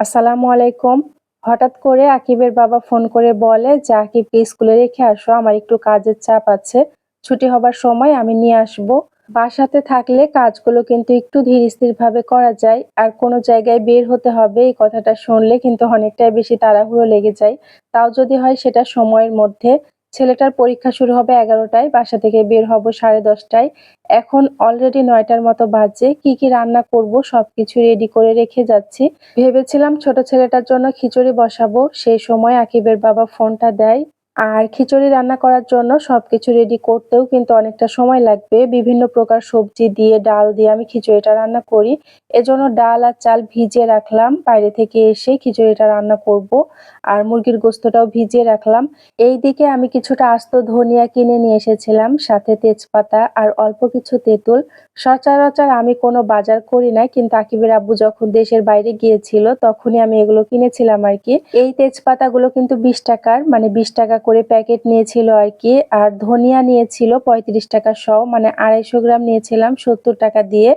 আসসালামু আলাইকুম। হঠাৎ করে আকিবের বাবা ফোন করে বলে যে, আকিবকে স্কুলে রেখে আসো, আমার একটু কাজের চাপ আছে। ছুটি হবার সময় আমি নিয়ে আসব। বাসাতে থাকলে কাজগুলো কিন্তু একটু ধীর স্থির ভাবে করা যায়, আর কোনো জায়গায় বের হতে হবে, এই কথাটা শুনলে কিন্তু অনেকটাই বেশি তাড়াহুড়ো লেগে যায়। তাও যদি হয় সেটা সময়ের মধ্যে। ছেলেটার পরীক্ষা শুরু হবে এগারোটায়, বাসা থেকে বের হব সাড়ে দশটায়। এখন অলরেডি নয়টার মতো বাজে, কি কি রান্না করব সবকিছু রেডি করে রেখে যাচ্ছি। ভেবেছিলাম ছোট ছেলেটার জন্য খিচুড়ি বসাবো, সেই সময় আকিবের বাবা ফোনটা দেয়। আর খিচুড়ি রান্না করার জন্য সবকিছু রেডি করতেও কিন্তু অনেকটা সময় লাগবে। বিভিন্ন প্রকার সবজি দিয়ে, ডাল দিয়ে আমি খিচুড়িটা রান্না করি। এজন্য ডাল আর চাল ভিজিয়ে রাখলাম। বাইরে থেকে এসে খিচুড়িটা রান্না করব। আর মুরগির গোস্তটাও ভিজিয়ে রাখলাম। এই দিকে আমি কিছুটা আস্ত ধনিয়া কিনে নিয়ে এসেছিলাম, সাথে তেজপাতা আর অল্প কিছু তেঁতুল। সচরাচর আমি কোনো বাজার করি না, কিন্তু আকিবের আব্বু যখন দেশের বাইরে গিয়েছিল, তখনই আমি এগুলো কিনেছিলাম আর কি। এই তেজপাতাগুলো কিন্তু বিশ টাকার মানে বিশ টাকা করে প্যাকেট নিয়েছিল আর কি। আর ধনিয়া নিয়েছিল পঁয়ত্রিশ টাকা সহ মানে আড়াইশো গ্রাম নিয়েছিলাম সত্তর টাকা দিয়ে।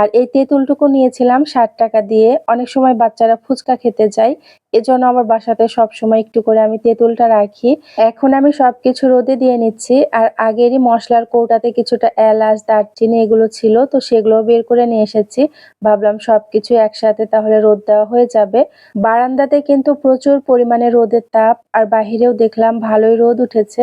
আর এই তেঁতুলটুকু নিয়েছিলাম ষাট টাকা দিয়ে। অনেক সময় বাচ্চারা ফুচকা খেতে যায়। এজন্য আমার বাসাতে সব সময় একটু করে আমি তেঁতুলটা রাখি। এখন আমি সবকিছু রোদে দিয়ে নিচ্ছি, আর আগেরই মশলার কৌটাতে কিছুটা এলাচ, দারচিনি এগুলো ছিল, তো সেগুলো বের করে নিয়ে এসেছি। ভাবলাম সবকিছু একসাথে তাহলে রোদ দেওয়া হয়ে যাবে। বারান্দাতে কিন্তু প্রচুর পরিমাণে রোদের তাপ, আর বাহিরেও দেখলাম ভালোই রোদ উঠেছে।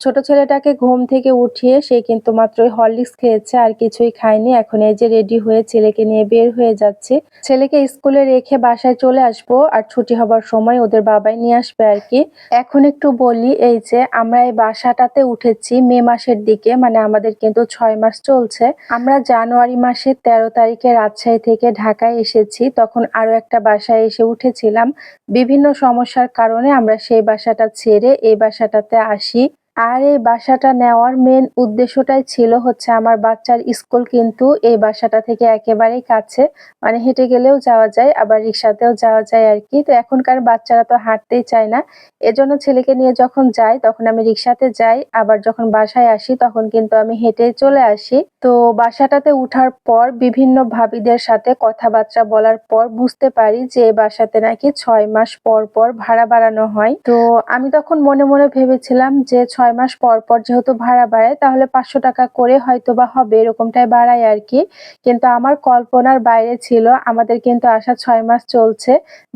ছোট ছেলেটাকে ঘুম থেকে উঠিয়ে সে কিন্তু মাত্রই হরলিক্স খেয়েছে, আর কিছুই খায়নি। এখন এই যে রেডি হয়ে ছেলেকে নিয়ে বের হয়ে যাচ্ছে। ছেলেকে স্কুলে রেখে বাসায় চলে আসব, আর ছুটি হবার সময় ওদের বাবাই নিয়ে আসবে আর কি। এখন একটু বলি, এই যে আমরা এই বাসাটাতে উঠেছি মে মাসের দিকে মানে আমাদের কিন্তু ছয় মাস চলছে। আমরা জানুয়ারি মাসের তেরো তারিখে রাজশাহী থেকে ঢাকায় এসেছি, তখন আরও একটা বাসায় এসে উঠেছিলাম। বিভিন্ন সমস্যার কারণে আমরা সেই বাসাটা ছেড়ে এই বাসাটাতে আসি। আর এই বাসাটা নেওয়ার মেন উদ্দেশ্যটাই ছিল হচ্ছে আমার বাচ্চার স্কুল কিন্তু এই বাসাটা থেকে একেবারেই কাছে। মানে হেঁটে গেলেও যাওয়া যায়, আবার রিক্সাতেও যাওয়া যায় আর কি তো এখনকার বাচ্চারা তো হাঁটতেই চায় না। এজন্য ছেলেকে নিয়ে যখন যাই, তখন আমি রিক্সাতে যাই, আবার যখন বাসায় আসি, তখন কিন্তু আমি হেঁটে চলে আসি। তো বাসাটাতে উঠার পর বিভিন্ন ভাবিদের সাথে কথাবার্তা বলার পর বুঝতে পারি যে এই বাসাতে নাকি ছয় মাস পর পর ভাড়া বাড়ানো হয়। তো আমি তখন মনে মনে ভেবেছিলাম যে ছয় ছয় মাস পর পর যেহেতু ভাড়া বাড়ায়, তাহলে পাঁচশো টাকা করে হয়তো বা হবে, এরকমটাই বাড়ায় আর কি কিন্তু আমার কল্পনার বাইরে ছিল, আমাদের কিন্তু আসা ছয় মাস চলছে।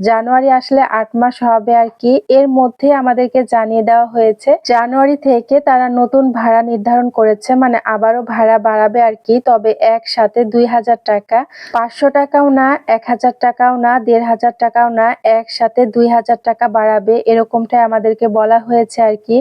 জানুয়ারি আসলে আট মাস হবে আর কি এর মধ্যে আমাদেরকে জানিয়ে দেওয়া হয়েছে, জানুয়ারি থেকে তারা নতুন ভাড়া নির্ধারণ করেছে মানে আবারও ভাড়া বাড়াবে আর কি তবে একসাথে দুই হাজার টাকা। পাঁচশো টাকাও না, এক হাজার টাকাও না, দেড় হাজার টাকাও না, একসাথে দুই হাজার টাকা বাড়াবে, এরকমটাই আমাদেরকে বলা হয়েছে আর কি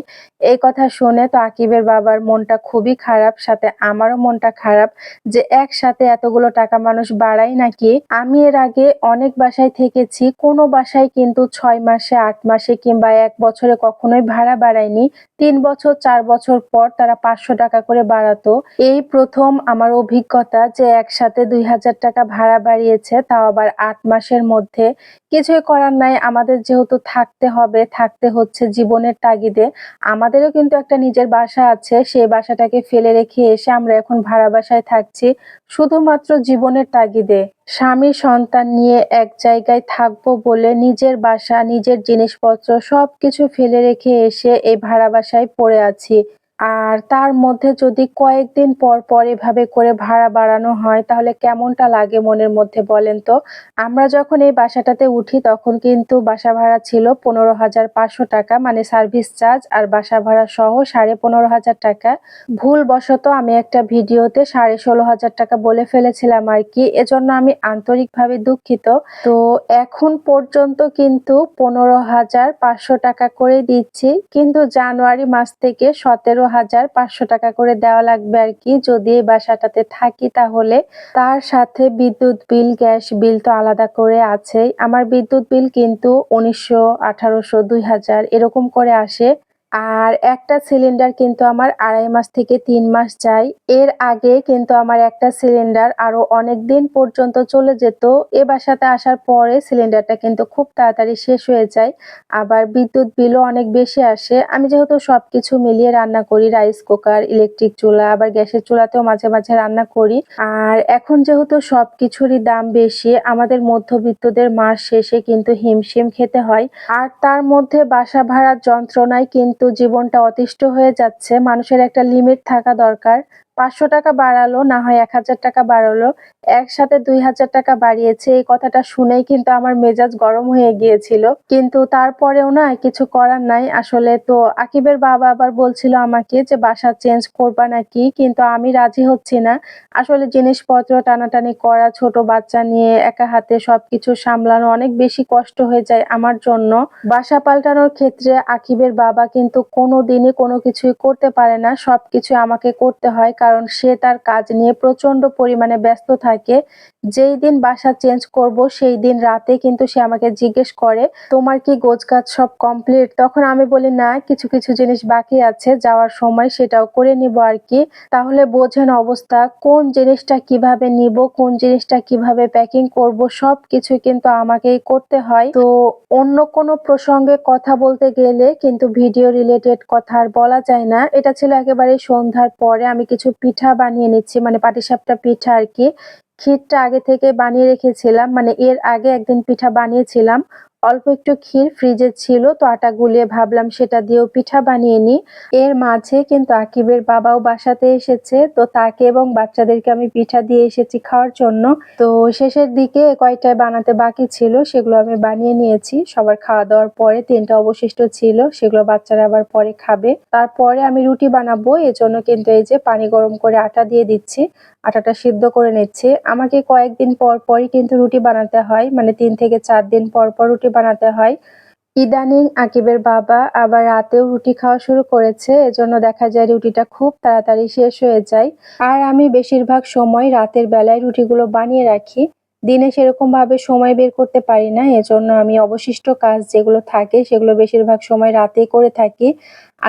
এই কথা কথা শুনে তো আকিবের বাবার মনটা খুবই খারাপ, সাথে আমারও মনটা খারাপ যে একসাথে এতগুলো টাকা মানুষ বাড়াই নাকি? আমি এর আগে অনেক বাসায় থেকেছি, কোনো বাসায় কিন্তু ছয় মাসে, আট মাসে কিংবা এক বছরে কখনোই ভাড়া বাড়ায়নি। তিন বছর, চার বছর পর তারা পাঁচশো টাকা করে বাড়াতো। এই প্রথম আমার অভিজ্ঞতা যে একসাথে দুই হাজার টাকা ভাড়া বাড়িয়েছে, তাও আবার আট মাসের মধ্যে। কিছুই করার নাই, আমাদের যেহেতু থাকতে হবে, থাকতে হচ্ছে জীবনের তাগিদে। আমাদেরও কিন্তু একটা নিজের বাসা আছে সেই বাসাটাকে ফেলে রেখে এসে আমরা এখন ভাড়া বাসায় থাকছি শুধুমাত্র জীবনের তাগিদে। স্বামী সন্তান নিয়ে এক জায়গায় থাকব বলে নিজের বাসা, নিজের জিনিসপত্র সব কিছু ফেলে রেখে এসে এই ভাড়া বাসায় পড়ে আছি। আর তার মধ্যে যদি কয়েকদিন পর পর এভাবে করে ভাড়া বাড়ানো হয়, তাহলে কেমনটা লাগে মনের মধ্যে বলেন তো? আমরা যখন এই বাসাটাতে উঠি, তখন কিন্তু বাসা ভাড়া ছিল পনেরো হাজার পাঁচশো টাকা মানে সার্ভিস চার্জ আর বাসা ভাড়া সহ সাড়ে পনেরো হাজার টাকা। ভুল বশত আমি একটা ভিডিওতে সাড়ে ষোলো হাজার টাকা বলে ফেলেছিলাম আর কি, এজন্য আমি আন্তরিকভাবে দুঃখিত। তো এখন পর্যন্ত কিন্তু পনেরো হাজার পাঁচশো টাকা করে দিচ্ছি, কিন্তু জানুয়ারি মাস থেকে সতেরো হাজার পাঁচশো টাকা করে দেওয়া লাগবে আর কি। যদি এই বাসাটাতে থাকি তাহলে তার সাথে বিদ্যুৎ বিল, গ্যাস বিল তো আলাদা করে আছেই। আমার বিদ্যুৎ বিল কিন্তু উনিশশো আঠারোশো দুই হাজার এরকম করে আসে। আর একটা সিলিন্ডার কিন্তু আমার আড়াই মাস থেকে তিন মাস যায়। এর আগে কিন্তু আমার একটা সিলিন্ডার আরও অনেক দিন পর্যন্ত চলে যেত। এ বাসাতে আসার পরে সিলিন্ডারটা কিন্তু খুব তাড়াতাড়ি শেষ হয়ে যায়। আবার বিদ্যুৎ বিলও অনেক বেশি আসে। আমি যেহেতু সবকিছু মিলিয়ে রান্না করি রাইস কুকার ইলেকট্রিক চুলা, আবার গ্যাসের চুলাতেও মাঝে মাঝে রান্না করি। আর এখন যেহেতু সবকিছুরই দাম বেশি, আমাদের মধ্যবিত্তদের মাস শেষে কিন্তু হিমশিম খেতে হয়। আর তার মধ্যে বাসা ভাড়ার যন্ত্রণায় কিন্তু জীবনটা অতিষ্ঠ হয়ে যাচ্ছে মানুষের একটা লিমিট থাকা দরকার। পাঁচশো টাকা বাড়ালো, না হয় এক হাজার টাকা বাড়ালো। একসাথে দুই হাজার টাকা বাড়িয়েছে। এই কথাটা শুনেই কিন্তু আমার মেজাজ গরম হয়ে গিয়েছিল। কিন্তু তারপরেও না কিছু করার নাই। আসলে তো আকিবের বাবা আবার বলছিল আমাকে যে বাসা চেঞ্জ করবা নাকি, কিন্তু আমি রাজি হচ্ছি না। আসলে জিনিসপত্র টানাটানি করা, ছোট বাচ্চা নিয়ে একা হাতে সবকিছু সামলানো অনেক বেশি কষ্ট হয়ে যায় আমার জন্য। বাসা পাল্টানোর ক্ষেত্রে আকিবের বাবা কিন্তু কোনো দিনই কোনো কিছুই করতে পারে না। সবকিছু আমাকে করতে হয়। কারণ সে তার কাজ নিয়ে প্রচণ্ড পরিমাণে ব্যস্ত থাকে। যেই দিন বাসা চেঞ্জ করব, সেই দিন রাতে কিন্তু সে আমাকে জিজ্ঞেস করে, তোমার কি গোছগাছ সব কমপ্লিট তখন আমি বলি, না, কিছু কিছু জিনিস বাকি আছে, যাওয়ার সময় সেটাও করে নিব আর কি তাহলে বোঝেন অবস্থা, কোন জিনিসটা কীভাবে নিব, কোন জিনিসটা কীভাবে প্যাকিং করব সব কিছু কিন্তু আমাকেই করতে হয়। তো অন্য কোনো প্রসঙ্গে কথা বলতে গেলে কিন্তু ভিডিও রিলেটেড কথা আর বলা যায় না। এটা ছিল একেবারে সন্ধ্যার পরে, আমি কিছু পিঠা বানিয়ে নিচ্ছি মানে পাটিসাপটা পিঠা আর কি। ক্ষীরটা আগে থেকে বানিয়ে রেখেছিলাম মানে এর আগে একদিন পিঠা বানিয়েছিলাম। অল্প একটু ক্ষীর ফ্রিজে ছিল, তো আটা গুলিয়ে ভাবলাম সেটা দিয়েও পিঠা বানিয়ে নিই। এর মাঝে কিন্তু আকিবের বাবাও বাসাতে এসেছে, তো তাকে এবং বাচ্চাদেরকে আমি পিঠা দিয়ে এসেছি খাওয়ার জন্য। তো শেষের দিকে কয়টায় বানাতে বাকি ছিল সেগুলো আমি বানিয়ে নিয়েছি। সবার খাওয়া দাওয়ার পরে তিনটা অবশিষ্ট ছিল, সেগুলো বাচ্চারা আবার পরে খাবে। তারপরে আমি রুটি বানাবো, এজন্য কিন্তু এই যে পানি গরম করে আটা দিয়ে দিচ্ছি, আটাটা সিদ্ধ করে নিচ্ছি। আমাকে কয়েকদিন পর পরই কিন্তু রুটি বানাতে হয় মানে তিন থেকে চার দিন পর পর রুটি বানাতে হয়। ইদানিং আকিবের বাবা আবার রাতেও রুটি খাওয়া শুরু করেছে, এজন্য দেখা যায় রুটিটা খুব তাড়াতাড়ি শেষ হয়ে যায়। আর আমি বেশিরভাগ সময় রাতের বেলায় রুটিগুলো বানিয়ে রাখি। দিনে সেরকম ভাবে সময় বের করতে পারি না, এজন্য আমি অবশিষ্ট কাজ যেগুলো থাকে সেগুলো বেশিরভাগ সময় রাতেই করে থাকি।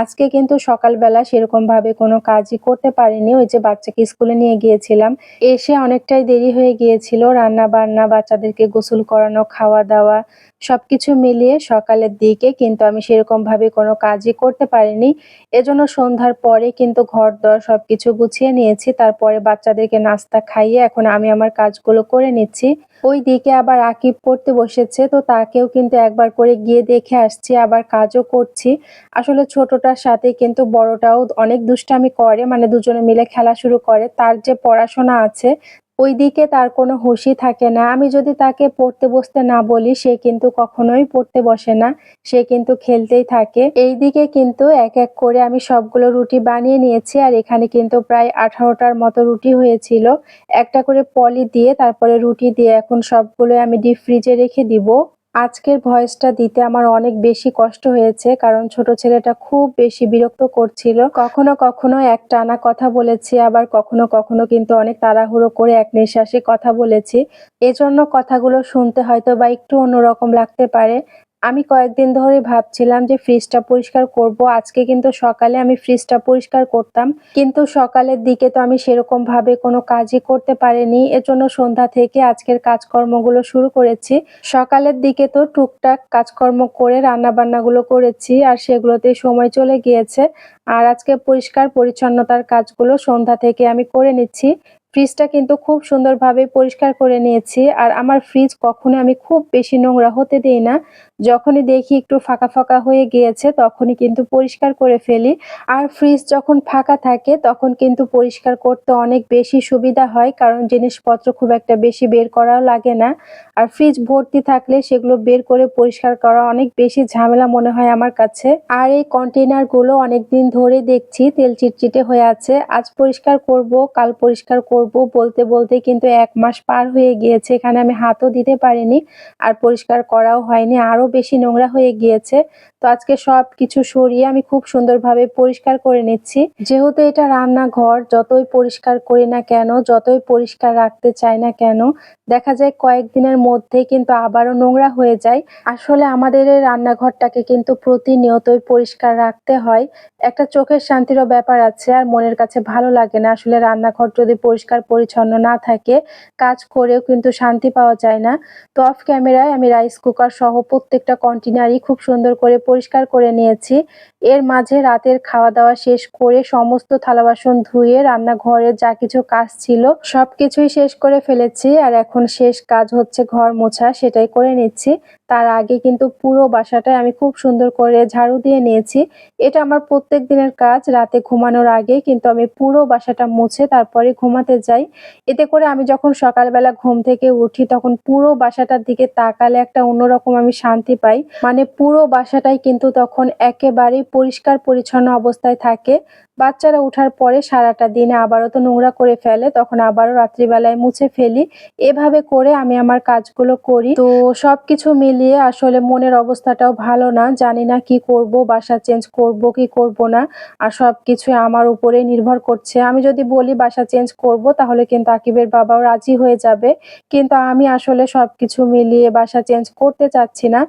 আজকে কিন্তু সকালবেলা সেরকম ভাবে কোনো কাজই করতে পারিনি, ওই যে বাচ্চাকে স্কুলে নিয়ে গিয়েছিলাম। এসে অনেকটাই দেরি হয়ে গিয়েছিল রান্না বান্না বাচ্চাদেরকে গোসল করানো খাওয়া দাওয়া সব কিছু মিলিয়ে সকালের দিকে কিন্তু আমি সেরকম ভাবে কোনো কাজই করতে পারিনি। এজন্য সন্ধ্যার পরে কিন্তু ঘর দর সবকিছু গুছিয়ে নিয়েছি, তারপরে বাচ্চাদেরকে নাস্তা খাইয়ে এখন আমি আমার কাজগুলো করে নিচ্ছি। ওই দিকে আবার আকিব পড়তে বসেছে, তো তাকেও কিন্তু একবার করে গিয়ে দেখে আসছি, আবার কাজও করছি। আসলে ছোটটার সাথে কিন্তু বড়টাও অনেক দুষ্টামি করে মানে দুজনে মিলে খেলা শুরু করে। তার যে পড়াশোনা আছে ওইদিকে তার কোনো হুঁশই থাকে না। আমি যদি তাকে পড়তে বসতে না বলি, সে কিন্তু কখনোই পড়তে বসে না। সে কিন্তু খেলতেই থাকে। এই দিকে কিন্তু এক এক করে আমি সবগুলো রুটি বানিয়ে নিয়েছি আর এখানে কিন্তু প্রায় আঠারোটার মতো রুটি হয়েছিল। একটা করে পলি দিয়ে, তারপরে রুটি দিয়ে এখন সবগুলো আমি ডিপ ফ্রিজে রেখে দিব। আজকের ভয়েসটা দিতে আমার অনেক বেশি কষ্ট হয়েছে, কারণ ছোট ছেলেটা খুব বেশি বিরক্ত করছিল। কখনো কখনো এক টানা কথা বলেছি, আবার কখনো কখনো কিন্তু অনেক তাড়াহুড়ো করে এক নিঃশ্বাসে কথা বলেছি। এজন্য কথাগুলো শুনতে হয়তো বা একটু অন্যরকম লাগতে পারে। আমি কয়েকদিন ধরে ভাবছিলাম যে ফ্রিজটা পরিষ্কার করব। আজকে কিন্তু সকালে আমি ফ্রিজটা পরিষ্কার করতাম। কিন্তু সকালের দিকে তো আমি সেরকম ভাবে কোনো কাজই করতে পারিনি। এজন্য সন্ধ্যা থেকে আজকের কাজকর্মগুলো শুরু করেছি। সকালের দিকে তো টুকটাক কাজকর্ম করে রান্না বান্নাগুলো করেছি আর সেগুলোতে সময় চলে গিয়েছে। আর আজকে পরিষ্কার পরিচ্ছন্নতার কাজগুলো সন্ধ্যা থেকে আমি করে নিচ্ছি। ফ্রিজটা কিন্তু খুব সুন্দরভাবে পরিষ্কার করে নিয়েছি। আর আমার ফ্রিজ কখনো আমি খুব বেশি নোংরা হতে দিই না। যখনই দেখি একটু ফাঁকা ফাঁকা হয়ে গিয়েছে, তখনই কিন্তু পরিষ্কার করে ফেলি। আর ফ্রিজ যখন ফাঁকা থাকে, তখন কিন্তু পরিষ্কার করতে অনেক বেশি সুবিধা হয়, কারণ জিনিসপত্র খুব একটা বেশি বের করাও লাগে না। আর ফ্রিজ ভর্তি থাকলে সেগুলো বের করে পরিষ্কার করা অনেক বেশি ঝামেলা মনে হয় আমার কাছে। আর এই কন্টেনারগুলো অনেকদিন ধরে দেখছি, তেল চিটচিটে হয়ে আছে। আজ পরিষ্কার করব, কাল পরিষ্কার করব। করব বলতে বলতে কিন্তু এক মাস পার হয়ে গিয়েছে। এখানে আমি হাতও দিতে পারিনি আর পরিষ্কার করাও হয়নি আরও বেশি নোংরা হয়ে গিয়েছে। তো আজকে সব কিছু সরিয়ে আমি খুব সুন্দরভাবে পরিষ্কার করে নিচ্ছি। যেহেতু এটা রান্নাঘর, যতই পরিষ্কার করি না কেন, যতই পরিষ্কার রাখতে চাই না কেন, দেখা যায় কয়েকদিনের মধ্যে কিন্তু আবারও নোংরা হয়ে যায়। আসলে আমাদের এই রান্নাঘরটাকে কিন্তু প্রতিনিয়তই পরিষ্কার রাখতে হয়। একটা চোখের শান্তিরও ব্যাপার আছে আর মনের কাছে ভালো লাগে না। আসলে রান্নাঘর যদি পরিষ্কার পরিচ্ছন্ন না থাকে, কাজ করেও কিন্তু শান্তি পাওয়া যায় না। তো অফ ক্যামেরায় আমি রাইস কুকার সহ প্রত্যেকটা কন্টেনারই খুব সুন্দর করে পরিষ্কার করে নিয়েছি। এর মাঝে রাতের খাওয়া দাওয়া শেষ করে সমস্ত থালা বাসন ধুয়ে রান্নাঘরে যা কিছু কাজ ছিল সবকিছুই শেষ করে ফেলেছি। আর এখন শেষ কাজ হচ্ছে ঘর মোছা, সেটাই করে নিচ্ছি। তার আগে কিন্তু পুরো বাসাটায় আমি খুব সুন্দর করে ঝাড়ু দিয়ে নিয়েছি। এটা আমার প্রত্যেক দিনের কাজ, রাতে ঘুমানোর আগে কিন্তু আমি পুরো বাসাটা মুছে তারপরে ঘুমাতে যাই। এতে করে আমি যখন সকালবেলা ঘুম থেকে উঠি, তখন পুরো বাসাটার দিকে তাকালে একটা অন্যরকম আমি শান্তি পাই। মানে পুরো বাসাটাই কিন্তু তখন একেবারেই পরিষ্কার পরিচ্ছন্ন অবস্থায় থাকে। বাচ্চারা ওঠার পরে সারাটা দিনে আবারও তো নোংরা করে ফেলে, তখন আবারও রাত্রিবেলায় মুছে ফেলি। এভাবে করে আমি আমার কাজগুলো করি। তো সবকিছু মিলিয়ে আসলে মনের অবস্থাটাও ভালো না। জানি না কি করব, বাসা চেঞ্জ করব কি করব না। আর সবকিছু আমার উপরে নির্ভর করছে। আমি যদি বলি বাসা চেঞ্জ করব তাহলে কিন্তু আকিবের বাবাও রাজি হয়ে যাবে। কিন্তু আমি আসলে সবকিছু মিলিয়ে বাসা চেঞ্জ করতে চাচ্ছি না।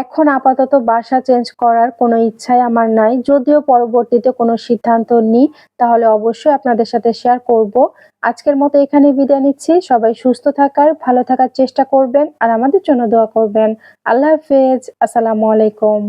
এখন আপাতত বাসা চেঞ্জ করার কোনো ইচ্ছাই আমার নাই। যদিও পরবর্তীতে কোনো সিদ্ধান্ত নিই, তাহলে অবশ্যই আপনাদের সাথে শেয়ার করব। আজকের মতো এখানে বিদায় নিচ্ছি। সবাই সুস্থ থাকার, ভালো থাকার চেষ্টা করবেন আর আমাদের জন্য দোয়া করবেন। আল্লাহ হাফেজ। আসসালামু আলাইকুম।